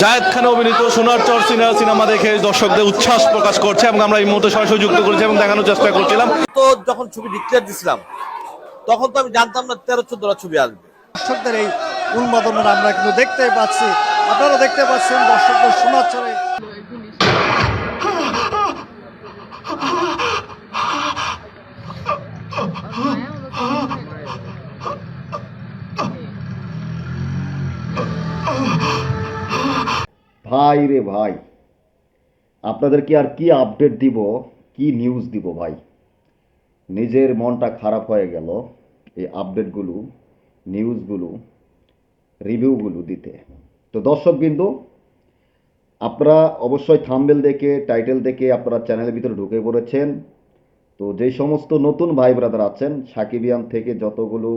জায়েদ খান অভিনীত সোনার চর cinema cinema দেখে দর্শকদের উচ্ছ্বাস প্রকাশ করছে এবং আমরা এই মুহূর্তে সরাসরি যুক্ত করেছি এবং দেখানোর চেষ্টা করছিলাম। তো যখন ছবি ডিক্লেয়ার দিছিলাম তখন তো আমি জানতাম না তেরো চোদ্দটা ছবি আসবে। দর্শকদের এই উন্মাদনা আমরা কিন্তু দেখতে পাচ্ছি আপনারা দেখতে পাচ্ছেন দর্শকদের সোনার চলে ভাই রে ভাই, আপনাদেরকে আর কি আপডেট দিব, কি নিউজ দিব ভাই? নিজের মনটা খারাপ হয়ে গেল, এই আপডেটগুলো নিউজগুলো রিভিউগুলো দিতে। তো দর্শক বিন্দু, আপনারা অবশ্যই থাম্বেল দেখে টাইটেল দেখে আপনারা চ্যানেলের ভিতরে ঢুকে পড়েছেন। তো যে সমস্ত নতুন ভাই ব্রাদার আছেন, সাকিবিয়ান থেকে যতগুলো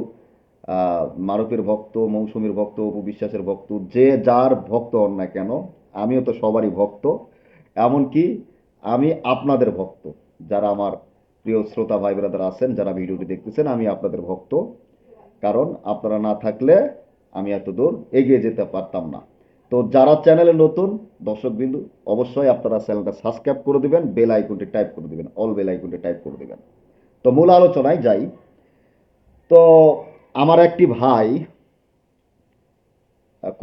মারুফের ভক্ত, মৌসুমীর ভক্ত, অপু বিশ্বাসের ভক্ত, যে যার ভক্ত হন না কেন আমিও তো সবারই ভক্ত। এমনকি আমি আপনাদের ভক্ত। যারা আমার প্রিয় শ্রোতা ভাই ব্রাদার আছেন, যারা ভিডিওটি দেখতেছেন, আমি আপনাদের ভক্ত। কারণ আপনারা না থাকলে আমি এত দূর এগিয়ে যেতে পারতাম না। তো যারা চ্যানেলে নতুন দর্শকবিন্দু অবশ্যই আপনারা চ্যানেলটা সাবস্ক্রাইব করে দিবেন, বেল আইকনটি টাইপ করে দিবেন, অল বেল আইকনটি টাইপ করে দেবেন। তো মূল আলোচনায় যাই। তো আমার একটি ভাই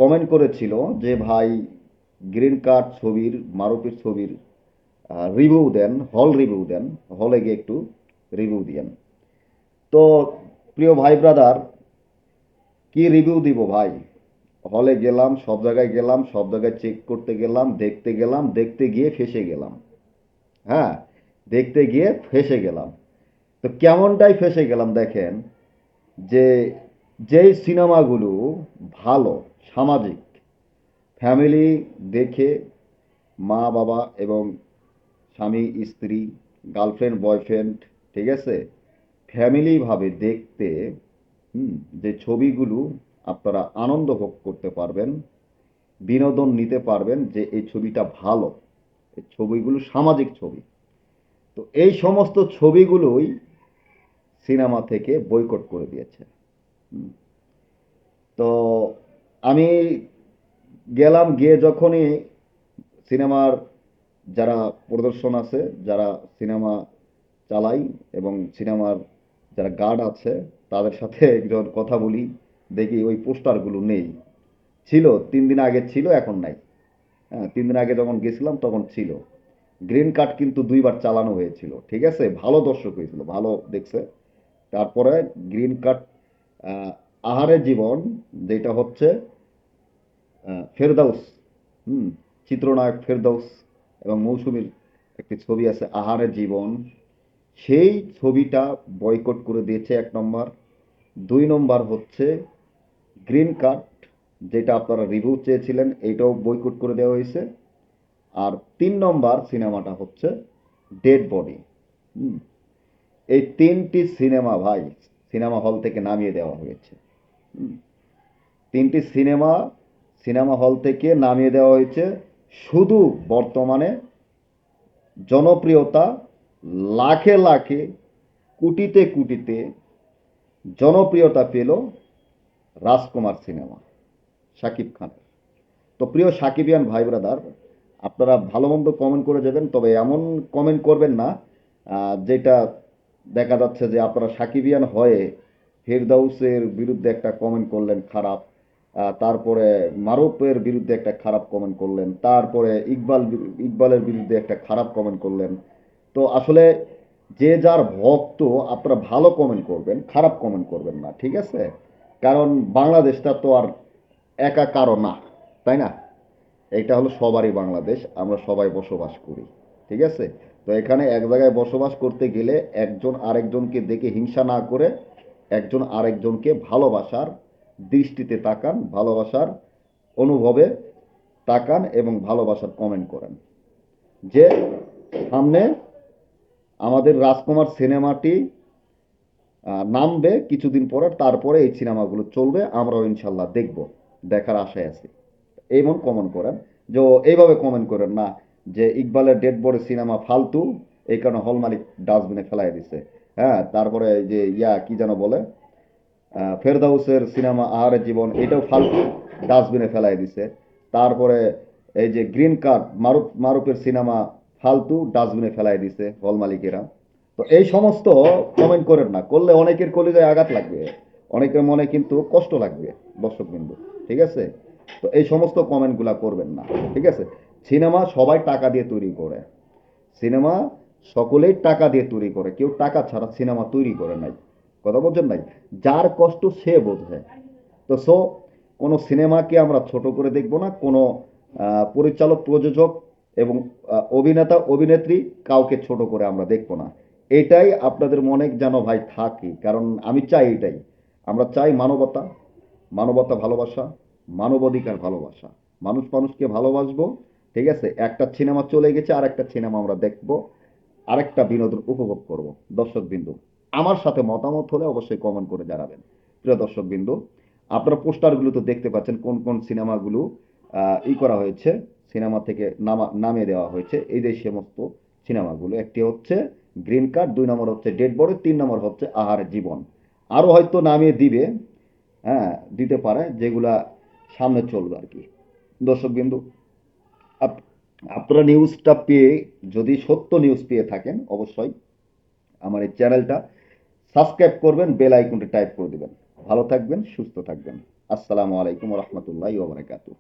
কমেন্ট করেছিল যে, ভাই গ্রিন কার্ড ছবির, মারুতির ছবির রিভিউ দেন হল রিভিউ দেন হলে গিয়ে একটু রিভিউ দিয়েন। তো, প্রিয় ভাই ব্রাদার কি রিভিউ দিব ভাই? হলে গেলাম, সব জায়গায় গেলাম, সব জায়গায় চেক করতে গেলাম, দেখতে গেলাম, দেখতে গিয়ে ফেসে গেলাম। হ্যাঁ দেখতে গিয়ে ফেসে গেলাম। তো কেমনটাই ফেসে গেলাম দেখেন, যে, যেই সিনেমাগুলো ভালো, সামাজিক ফ্যামিলি দেখে মা, বাবা এবং স্বামী, স্ত্রী, গার্লফ্রেন্ড, বয়ফ্রেন্ড, ঠিক আছে? ফ্যামিলিভাবে দেখতে যে ছবিগুলো আপনারা আনন্দ ভোগ করতে পারবেন, বিনোদন নিতে পারবেন যে এই ছবিটা ভালো। এই ছবিগুলো সামাজিক ছবি। তো এই সমস্ত ছবিগুলোই সিনেমা থেকে বয়কট করে দিয়েছে। তো আমি গেলাম, গিয়ে যখনই সিনেমার যারা প্রদর্শন আছে, যারা সিনেমা চালাই এবং সিনেমার যারা গার্ড আছে, তাদের সাথে একজন কথা বলি, দেখি ওই পোস্টারগুলো নেই। ছিল, তিন দিন আগে ছিল, এখন নাই। হ্যাঁ তিন দিন আগে যখন গেছিলাম, তখন ছিল। গ্রিন কার্ড কিন্তু দুইবার চালানো হয়েছিল, ঠিক আছে? ভালো দর্শক হয়েছিল, ভালো দেখছে। তারপরে গ্রিন কার্ড আহারের জীবন, যেটা হচ্ছে ফেরদাউস, হুম, চিত্রনায়ক ফেরদাউস এবং মৌসুমীর একটি ছবি আছে, আহারের জীবন। সেই ছবিটা বয়কট করে দিয়েছে এক নম্বর। দুই নম্বর হচ্ছে গ্রিন কার্ড, যেটা আপনারা রিভিউ চেয়েছিলেন এইটাও বয়কট করে দেওয়া হয়েছে। আর তিন নম্বর সিনেমাটা হচ্ছে ডেড বডি হুম। এই তিনটি সিনেমা ভাই, সিনেমা হল থেকে নামিয়ে দেওয়া হয়েছে। তিনটি সিনেমা সিনেমা হল থেকে নামিয়ে দেওয়া হয়েছে শুধু বর্তমানে জনপ্রিয়তা লাখে লাখে, কোটিতে কোটিতে জনপ্রিয়তা পেল রাজকুমার সিনেমা, শাকিব খানের। তো প্রিয় সাকিবিয়ান ভাই ব্রাদার, আপনারা ভালো মন্দ কমেন্ট করে যাবেন, তবে এমন কমেন্ট করবেন না যেটা দেখা যাচ্ছে যে আপনারা সাকিবিয়ান হয়ে ফেরদাউসের বিরুদ্ধে একটা কমেন্ট করলেন খারাপ। তারপরে মারুফের বিরুদ্ধে একটা খারাপ কমেন্ট করলেন, তারপরে ইকবাল ইকবালের বিরুদ্ধে একটা খারাপ কমেন্ট করলেন। তো আসলে যে যার ভক্ত, আপনারা ভালো কমেন্ট করবেন, খারাপ কমেন্ট করবেন না, ঠিক আছে? কারণ বাংলাদেশটা তো আর একা কারও না, তাই না? এটা হলো সবারই বাংলাদেশ, আমরা সবাই বসবাস করি, ঠিক আছে? তো এখানে এক জায়গায় বসবাস করতে গেলে একজন আরেকজনকে দেখে হিংসা না করে একজন আরেকজনকে ভালোবাসার দৃষ্টিতে তাকান, ভালোবাসার অনুভবে তাকান এবং ভালোবাসার কমেন্ট করেন। যে সামনে আমাদের রাজকুমার সিনেমাটি নামবে কিছুদিন পরে, তারপরে এই সিনেমাগুলো চলবে, আমরাও ইনশাল্লাহ দেখব, দেখার আশায় আছি। এমন কমেন্ট করেন যে এইভাবে কমেন্ট করেন না যে, ইকবালের ডেড বডি সিনেমা ফালতু, এই কারণে হল মালিক ডাস্টবিনে ফেলাই দিছে। হ্যাঁ তারপরে যে ইয়া, কি যেন বলে ফেরদাউসের সিনেমা আহারের জীবন, এটাও ফালতু ডাস্টবিনে ফেলাই দিছে। তারপরে এই যে গ্রিন কার্ড, মারুফ, মারুফের সিনেমা ফালতু ডাস্টবিনে ফেলাই দিছে হল মালিকেরা। তো এই সমস্ত কমেন্ট করেন না, করলে অনেকের কলিজায় আঘাত লাগবে, অনেকের মনে কিন্তু কষ্ট লাগবে দর্শক বিন্দু ঠিক আছে? তো এই সমস্ত কমেন্টগুলা করবেন না, ঠিক আছে? সিনেমা সবাই টাকা দিয়ে তৈরি করে। সিনেমা সকলেই টাকা দিয়ে তৈরি করে, কেউ টাকা ছাড়া সিনেমা তৈরি করে নাই। কথা বলছেন নাই? যার কষ্ট সে বোঝে। তো সো, কোনো সিনেমাকে আমরা ছোট করে দেখব না, কোনো পরিচালক, প্রযোজক এবং অভিনেতা, অভিনেত্রী কাউকে ছোট করে আমরা দেখব না। এটাই আপনাদের মনে যেন ভাই থাকে, কারণ আমি চাই এটাই। আমরা চাই মানবতা মানবতা ভালোবাসা, মানবাধিকার ভালোবাসা। মানুষ মানুষকে ভালোবাসবো, ঠিক আছে? একটা সিনেমা চলে গেছে আর একটা সিনেমা আমরা দেখব, আরেকটা বিনোদন উপভোগ করব। দর্শক বিন্দু আমার সাথে মতামত হলে অবশ্যই কমেন্ট করে জানাবেন। প্রিয় দর্শক বিন্দু আপনারা পোস্টারগুলো তো দেখতে পাচ্ছেন কোন কোন সিনেমাগুলো ই করা হয়েছে। সিনেমা থেকে নামা, নামিয়ে দেওয়া হয়েছে। এই যে সমস্ত সিনেমাগুলো, একটি হচ্ছে গ্রিন কার্ড, দুই নম্বর হচ্ছে ডেড বডি, তিন নম্বর হচ্ছে আহার জীবন। আরও হয়তো নামিয়ে দিবে হ্যাঁ দিতে পারে, যেগুলা সামনে চলবে আর কি। দর্শক বিন্দু আপ- আপনারা নিউজটা পেয়ে, যদি সত্য নিউজ পেয়ে থাকেন, অবশ্যই আমার এই চ্যানেলটা সাবস্ক্রাইব করবেন বেল আইকনটি টাইপ করে দেবেন। ভালো থাকবেন, সুস্থ থাকবেন। আসসালামু আলাইকুম রহমতুল্লাহ ওবরাকাতু